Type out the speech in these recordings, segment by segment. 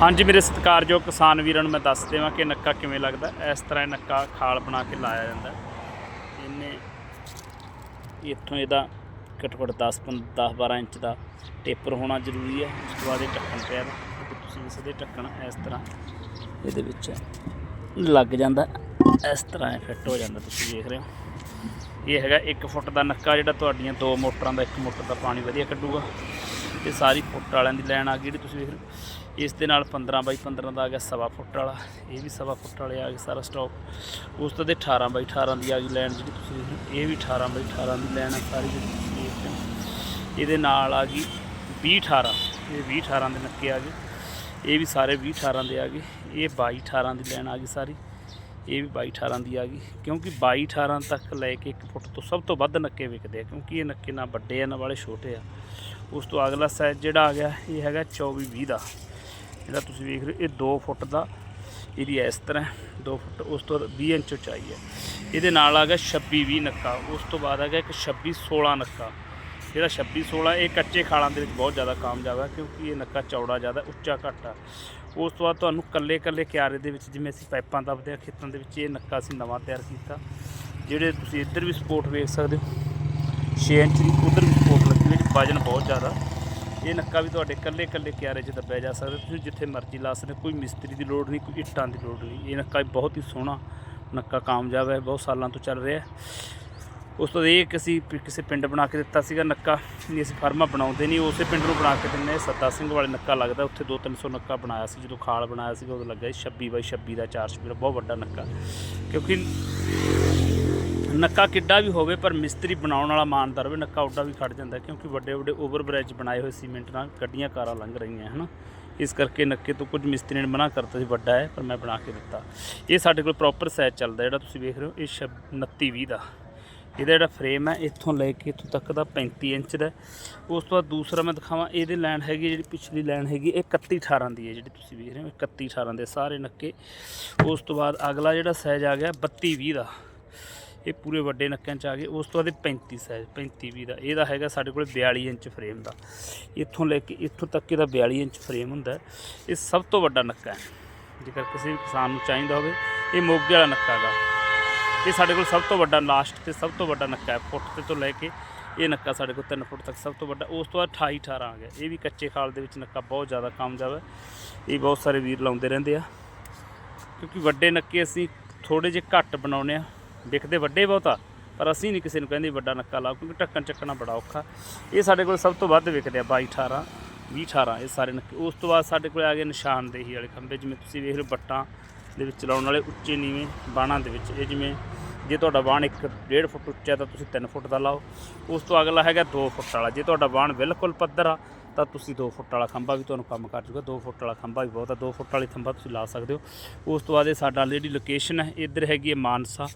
ਹਾਂਜੀ, ਮੇਰੇ ਸਤਿਕਾਰਯੋਗ ਕਿਸਾਨ ਵੀਰਾਂ ਨੂੰ ਮੈਂ ਦੱਸ ਦੇਵਾਂ ਕਿ ਨੱਕਾ ਕਿਵੇਂ ਲੱਗਦਾ ਇਸ ਤਰ੍ਹਾਂ ਇਹ ਨੱਕਾ ਖਾਲ ਬਣਾ ਕੇ ਲਾਇਆ ਜਾਂਦਾ ਇਹਨੇ ਇੱਥੋਂ ਇਹਦਾ ਘੱਟੋ ਘੱਟ 10 10 12 ਇੰਚ ਦਾ ਟੇਪਰ ਹੋਣਾ ਜ਼ਰੂਰੀ ਹੈ। ਉਸ ਤੋਂ ਬਾਅਦ ਇਹ ਢੱਕਣ ਪਿਆ ਤੁਸੀਂ ਇਸ ਦੇ ਢੱਕਣ ਇਸ ਤਰ੍ਹਾਂ ਇਹਦੇ ਵਿੱਚ ਲੱਗ ਜਾਂਦਾ ਇਸ ਤਰ੍ਹਾਂ ਇਹ ਫਿੱਟ ਹੋ ਜਾਂਦਾ, ਤੁਸੀਂ ਦੇਖ ਰਹੇ ਹੋ। ਇਹ ਹੈਗਾ 1 ਫੁੱਟ ਦਾ ਨੱਕਾ ਜਿਹੜਾ ਤੁਹਾਡੀਆਂ ਦੋ ਮੋਟਰਾਂ ਦਾ, ਇੱਕ ਮੋਟਰ ਦਾ ਪਾਣੀ ਵਧੀਆ ਕੱਢੂਗਾ। ਇਹ ਸਾਰੀ ਫੁੱਟ ਵਾਲਿਆਂ ਦੀ ਲਾਈਨ ਆ ਗਈ ਜਿਹੜੀ ਤੁਸੀਂ ਵੇਖ ਰਹੇ ਹੋ। ਇਸ ਦੇ ਨਾਲ 15 ਬਾਈ 15 ਦਾ ਆ ਗਿਆ ਸਵਾ ਫੁੱਟ ਵਾਲਾ, ਇਹ ਵੀ ਸਵਾ ਫੁੱਟ ਵਾਲੇ ਆ ਗਏ ਸਾਰਾ ਸਟਾਕ ਉਸ ਤੋਂ ਦੇ 18 ਬਾਈ 18 ਦੀ ਆ ਗਈ ਲਾਈਨ ਜਿਹੜੀ ਤੁਸੀਂ ਵੇਖ ਇਹ ਵੀ 18 ਬਾਈ 18 ਦੀ ਲਾਈਨ ਆ ਸਾਰੀ ਜਿਹੜੀ ਤੁਸੀਂ ਦੇਖ ਰਹੇ ਇਹਦੇ ਨਾਲ ਆ ਗਈ 20 18 ਇਹ 20 18 ਦੇ ਨੱਕੇ ਆ ਗਏ। ਇਹ ਵੀ ਸਾਰੇ 20 18 ਦੇ ਆ ਗਏ, ਇਹ 22 18 ਦੀ ਲਾਈਨ ਆ ਗਈ ਸਾਰੀ, ਇਹ ਵੀ 22 18 ਦੀ ਆ ਗਈ। ਕਿਉਂਕਿ 22 18 ਤੱਕ ਲੈ ਕੇ 1 ਫੁੱਟ ਤੋਂ ਸਭ ਤੋਂ ਵੱਧ ਨੱਕੇ ਵਿਕਦੇ ਆ, ਕਿਉਂਕਿ ਇਹ ਨੱਕੇ ਨਾ ਵੱਡੇ ਆ, ਨਾ ਵਾਲੇ ਛੋਟੇ ਆ। ਉਸ ਤੋਂ ਅਗਲਾ ਸਾਈਜ਼ ਜਿਹੜਾ ਆ ਗਿਆ, ਇਹ ਹੈਗਾ 24 20 ਦਾ। ਜਿਹੜਾ ਤੁਸੀਂ ਵੇਖ ਰਹੇ ਇਹ 2 ਫੁੱਟ ਦਾ ਇਹਦੀ ਇਸ ਤਰ੍ਹਾਂ 2 ਫੁੱਟ, ਉਸ ਤੋਂ 20 ਇੰਚ ਉਚਾਈ ਹੈ। ਇਹਦੇ ਨਾਲ ਆ ਗਿਆ 26 20 ਨੱਕਾ, ਉਸ ਤੋਂ ਬਾਅਦ ਆ ਗਿਆ ਇੱਕ 26 16 ਨੱਕਾ। ਜਿਹੜਾ 26 16 ਇਹ ਕੱਚੇ ਖਾਲਾਂ ਦੇ ਵਿੱਚ ਬਹੁਤ ਜ਼ਿਆਦਾ ਕਾਮਯਾਬ ਹੈ ਕਿਉਂਕਿ ਇਹ ਨੱਕਾ ਚੌੜਾ ਜ਼ਿਆਦਾ ਉੱਚਾ ਘੱਟ ਆ। ਉਸ ਤੋਂ ਬਾਅਦ ਤੁਹਾਨੂੰ ਕੱਲੇ ਕੱਲੇ ਕਿਆਰੇ ਦੇ ਵਿੱਚ, ਜਿਵੇਂ ਅਸੀਂ ਪਾਈਪਾਂ ਦੱਬਦੇ ਆ ਖੇਤਾਂ ਦੇ ਵਿੱਚ ਇਹ ਨੱਕਾ ਅਸੀਂ ਨਵਾਂ ਤਿਆਰ ਕੀਤਾ। ਜਿਹੜੇ ਤੁਸੀਂ ਇੱਧਰ ਵੀ ਸਪੋਰਟ ਵੇਖ ਸਕਦੇ ਹੋ 6 ਇੰਚ ਦੀ ਉਧਰ ਵੀ ਸਪੋਰਟ ਲੱਗੀ ਹੋਈ ਹੈ ਵਜਨ ਬਹੁਤ ਜ਼ਿਆਦਾ। ਇਹ ਨੱਕਾ ਵੀ ਤੁਹਾਡੇ ਕੱਲੇ ਕੱਲੇ ਕਿਆਰੇ 'ਚ ਦੱਬਿਆ ਜਾ ਸਕਦਾ ਤੁਸੀਂ ਜਿੱਥੇ ਮਰਜ਼ੀ ਲਾ ਸਕਦੇ ਹੋ, ਕੋਈ ਮਿਸਤਰੀ ਦੀ ਲੋੜ ਨਹੀਂ ਕੋਈ ਇੱਟਾਂ ਦੀ ਲੋੜ ਨਹੀਂ। ਇਹ ਨੱਕਾ ਵੀ ਬਹੁਤ ਹੀ ਸੋਹਣਾ ਨੱਕਾ ਕਾਮਯਾਬ ਹੈ ਬਹੁਤ ਸਾਲਾਂ ਤੋਂ ਚੱਲ ਰਿਹਾ ਉਸ ਤੋਂ ਇਹ ਕਿ ਅਸੀਂ ਪਿ- ਕਿਸੇ ਪਿੰਡ ਬਣਾ ਕੇ ਦਿੱਤਾ ਸੀਗਾ ਨੱਕਾ ਨਹੀਂ ਅਸੀਂ ਫਾਰਮਾ ਬਣਾਉਂਦੇ ਨਹੀਂ ਉਸੇ ਪਿੰਡ ਨੂੰ ਬਣਾ ਕੇ ਦਿੰਦੇ ਹਾਂ। ਸੱਤਾ ਸਿੰਘ ਵਾਲੇ ਨੱਕਾ ਲੱਗਦਾ ਉੱਥੇ 2-300 ਨੱਕਾ ਬਣਾਇਆ ਸੀ ਜਦੋਂ ਖਾਲ ਬਣਾਇਆ ਸੀਗਾ ਉਦੋਂ ਲੱਗਾ ਸੀ 26 ਬਾਈ 26 ਦਾ 4 ਸਪੀਡ ਬਹੁਤ ਵੱਡਾ ਨੱਕਾ। ਕਿਉਂਕਿ ਨੱਕਾ ਕਿੱਡਾ ਵੀ ਹੋਵੇ, ਪਰ ਮਿਸਤਰੀ ਬਣਾਉਣ ਵਾਲਾ ਇਮਾਨਦਾਰ ਹੋਵੇ, ਨੱਕਾ ਉੱਡਾ ਵੀ ਖੜ ਜਾਂਦਾ, ਕਿਉਂਕਿ ਵੱਡੇ ਵੱਡੇ ਓਵਰ ਬ੍ਰਿਜ ਬਣਾਏ ਹੋਏ ਸੀਮੈਂਟ ਨਾਲ ਗੱਡੀਆਂ, ਕਾਰਾਂ ਲੰਘ ਰਹੀਆਂ ਹਨ। ਇਸ ਕਰਕੇ ਨੱਕੇ ਤੋਂ ਕੁਝ ਮਿਸਤਰੀ ਨੇ ਮਨਾ ਕਰਤਾ ਸੀ, ਵੱਡਾ ਹੈ, ਪਰ ਮੈਂ ਬਣਾ ਕੇ ਦਿੱਤਾ। ਇਹ ਸਾਡੇ ਕੋਲ ਪ੍ਰੋਪਰ ਸਾਈਜ਼ ਚੱਲਦਾ ਜਿਹੜਾ ਤੁਸੀਂ ਵੇਖ ਰਹੇ ਹੋ, ਇਹ 29 20 ਦਾ। ਇਹਦਾ ਜਿਹੜਾ ਫਰੇਮ ਹੈ, ਇੱਥੋਂ ਲੈ ਕੇ ਇੱਥੋਂ ਤੱਕ ਦਾ 35 ਇੰਚ ਦਾ ਉਸ ਤੋਂ ਬਾਅਦ ਦੂਸਰਾ ਮੈਂ ਦਿਖਾਵਾਂ, ਇਹਦੇ ਲਾਈਨ ਹੈਗੀ ਜਿਹੜੀ ਪਿਛਲੀ ਲਾਈਨ ਹੈਗੀ, ਇਹ 31 18 ਦੀ ਹੈ, ਜਿਹੜੀ ਤੁਸੀਂ ਵੇਖ ਰਹੇ ਹੋ 31 18 ਦੇ ਸਾਰੇ ਨੱਕੇ। ਉਸ ਤੋਂ ਬਾਅਦ ਅਗਲਾ ਜਿਹੜਾ ਸਾਈਜ਼ ਆ ਗਿਆ 32 20 ਦਾ। ਇਹ ਪੂਰੇ ਵੱਡੇ ਨੱਕਿਆਂ ਚ ਆ ਗਏ। ਉਸ ਤੋਂ ਬਾਅਦ ਇਹ 35 ਸਾਈਜ਼ 35 20 ਦਾ। ਇਹਦਾ ਹੈਗਾ ਸਾਡੇ ਕੋਲ 42 ਇੰਚ ਫਰੇਮ ਦਾ। ਇੱਥੋਂ ਲੈ ਕੇ, ਇੱਥੋਂ ਤੱਕ ਇਹਦਾ 42 ਇੰਚ ਫਰੇਮ ਹੁੰਦਾ ਇਹ ਸਭ ਤੋਂ ਵੱਡਾ ਨੱਕਾ ਹੈ। ਜੇਕਰ ਕਿਸੇ ਵੀ ਕਿਸਾਨ ਨੂੰ ਚਾਹੀਦਾ ਹੋਵੇ, ਇਹ ਮੋਗੇ ਵਾਲਾ ਨੱਕਾ ਗਾ ਇਹ ਸਾਡੇ ਕੋਲ ਸਭ ਤੋਂ ਵੱਡਾ ਲਾਸਟ ਤੇ ਸਭ ਤੋਂ ਵੱਡਾ ਨੱਕਾ ਹੈ। ਫੁੱਟ ਤੇ ਤੋਂ ਲੈ ਕੇ ਇਹ ਨੱਕਾ ਸਾਡੇ ਕੋਲ 3 ਫੁੱਟ ਤੱਕ ਸਭ ਤੋਂ ਵੱਡਾ। ਉਸ ਤੋਂ ਬਾਅਦ 28 18 ਆ ਗਿਆ। ਇਹ ਵੀ ਕੱਚੇ ਖਾਲ ਦੇ ਵਿੱਚ ਨੱਕਾ ਬਹੁਤ ਜ਼ਿਆਦਾ ਕਾਮਯਾਬ ਹੈ। ਇਹ ਬਹੁਤ ਸਾਰੇ ਵੀਰ ਲਾਉਂਦੇ ਰਹਿੰਦੇ ਆ। ਕਿਉਂਕਿ ਵੱਡੇ ਨੱਕੇ ਅਸੀਂ ਥੋੜੇ ਜਿਹੇ ਘੱਟ ਬਣਾਉਨੇ ਆ ਵਿਕਦੇ ਵੱਡੇ ਬਹੁਤਾ ਪਰ ਅਸੀਂ ਨਹੀਂ ਕਿਸੇ ਨੂੰ ਕਹਿੰਦੇ ਵੱਡਾ ਨੱਕਾ ਲਾਓ, ਕਿਉਂਕਿ ਢੱਕਣ ਚੱਕਣਾ ਬੜਾ ਔਖਾ। ਇਹ ਸਾਡੇ ਕੋਲ ਸਭ ਤੋਂ ਵੱਧ ਵਿਕਦੇ ਆ 22 18 20 18 ਇਹ ਸਾਰੇ ਨੱਕੇ। ਉਸ ਤੋਂ ਬਾਅਦ ਸਾਡੇ ਕੋਲ ਆ ਗਏ ਨਿਸ਼ਾਨਦੇਹੀ ਵਾਲੇ ਖੰਭੇ, ਜਿਵੇਂ ਤੁਸੀਂ ਵੇਖ ਰਹੇ ਬੱਟਾਂ ਦੇ ਵਿੱਚ ਲਾਉਣ ਵਾਲੇ ਉੱਚੇ ਨੀਵੇਂ ਬਾਣਾਂ ਦੇ ਵਿੱਚ। ਇਹ ਜਿਵੇਂ ਜੇ ਤੁਹਾਡਾ ਬਾਣ 1.5 ਫੁੱਟ ਉੱਚਾ ਤਾਂ ਤੁਸੀਂ 3 ਫੁੱਟ ਦਾ ਲਾਓ। ਉਸ ਤੋਂ ਅਗਲਾ ਹੈਗਾ 2 ਫੁੱਟ ਵਾਲਾ। ਜੇ ਤੁਹਾਡਾ ਬਾਣ ਬਿਲਕੁਲ ਪੱਧਰ ਆ ਤਾਂ ਤੁਸੀਂ 2 ਫੁੱਟ ਵਾਲਾ ਖੰਭਾ ਵੀ ਤੁਹਾਨੂੰ ਕੰਮ ਕਰ ਜੂਗਾ 2 ਫੁੱਟ ਵਾਲਾ ਖੰਭਾ ਵੀ ਬਹੁਤ ਆ। 2 ਫੁੱਟ ਵਾਲੀ ਖੰਭਾ ਤੁਸੀਂ ਲਾ ਸਕਦੇ ਹੋ। ਉਸ ਤੋਂ ਬਾਅਦ ਇਹ ਸਾਡਾ ਜਿਹੜੀ ਲੋਕੇਸ਼ਨ ਹੈ, ਇੱਧਰ ਹੈਗੀ ਹੈ ਮਾਨਸਾ,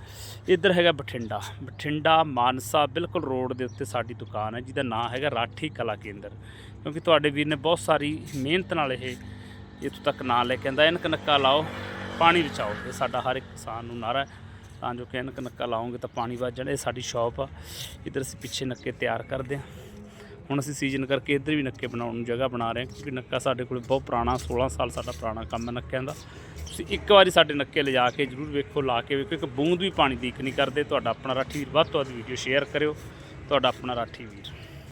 ਇੱਧਰ ਹੈਗਾ ਬਠਿੰਡਾ। ਬਠਿੰਡਾ, ਮਾਨਸਾ ਬਿਲਕੁਲ ਰੋਡ ਦੇ ਉੱਤੇ ਸਾਡੀ ਦੁਕਾਨ ਹੈ, ਜਿਹਦਾ ਨਾਮ ਹੈਗਾ ਰਾਠੀ ਕਲਾ ਕੇਂਦਰ। ਕਿਉਂਕਿ ਤੁਹਾਡੇ ਵੀਰ ਨੇ ਬਹੁਤ ਸਾਰੀ ਮਿਹਨਤ ਨਾਲ ਇਹ ਇੱਥੋਂ ਤੱਕ ਨਾਂ ਲੈ ਕੇ ਆਂਦਾ। ਐਨਕ ਨੱਕਾ ਲਾਓ, ਪਾਣੀ ਬਚਾਓ। ਇਹ ਸਾਡਾ ਹਰ ਇੱਕ ਕਿਸਾਨ ਨੂੰ ਨਾਰਾ ਹੈ। ਤਾਂ ਜੋ ਕਿ ਐਨਕ ਨੱਕਾ ਲਾਓਗੇ ਤਾਂ ਪਾਣੀ ਬਚ ਜਾਣਾ। ਇਹ ਸਾਡੀ ਸ਼ਾਪ ਆ। ਇੱਧਰ ਅਸੀਂ ਪਿੱਛੇ ਨੱਕੇ ਤਿਆਰ ਕਰਦੇ ਹਾਂ। ਹੁਣ ਅਸੀਂ ਸੀਜ਼ਨ ਕਰਕੇ ਇੱਧਰ ਵੀ ਨੱਕੇ ਬਣਾਉਣ ਨੂੰ ਜਗ੍ਹਾ ਬਣਾ ਰਹੇ ਹਾਂ, ਕਿਉਂਕਿ ਨੱਕਾ ਸਾਡੇ ਕੋਲ ਬਹੁਤ ਪੁਰਾਣਾ 16 ਸਾਲ ਸਾਡਾ ਪੁਰਾਣਾ ਕੰਮ ਹੈ ਨੱਕਿਆਂ ਦਾ। ਤੁਸੀਂ ਇੱਕ ਵਾਰੀ ਸਾਡੇ ਨੱਕੇ ਲਿਜਾ ਕੇ ਜਰੂਰ ਵੇਖੋ, ਲਾ ਕੇ ਵੇਖੋ, ਇੱਕ ਬੂੰਦ ਵੀ ਪਾਣੀ ਦੀ ਇੱਕ ਨਹੀਂ ਕਰਦੇ। ਤੁਹਾਡਾ ਆਪਣਾ ਰਾਠੀ ਵੀਰ, ਵੱਧ ਤੋਂ ਵੱਧ ਵੀਡੀਓ ਸ਼ੇਅਰ ਕਰਿਓ। ਤੁਹਾਡਾ ਆਪਣਾ ਰਾਠੀ ਵੀਰ।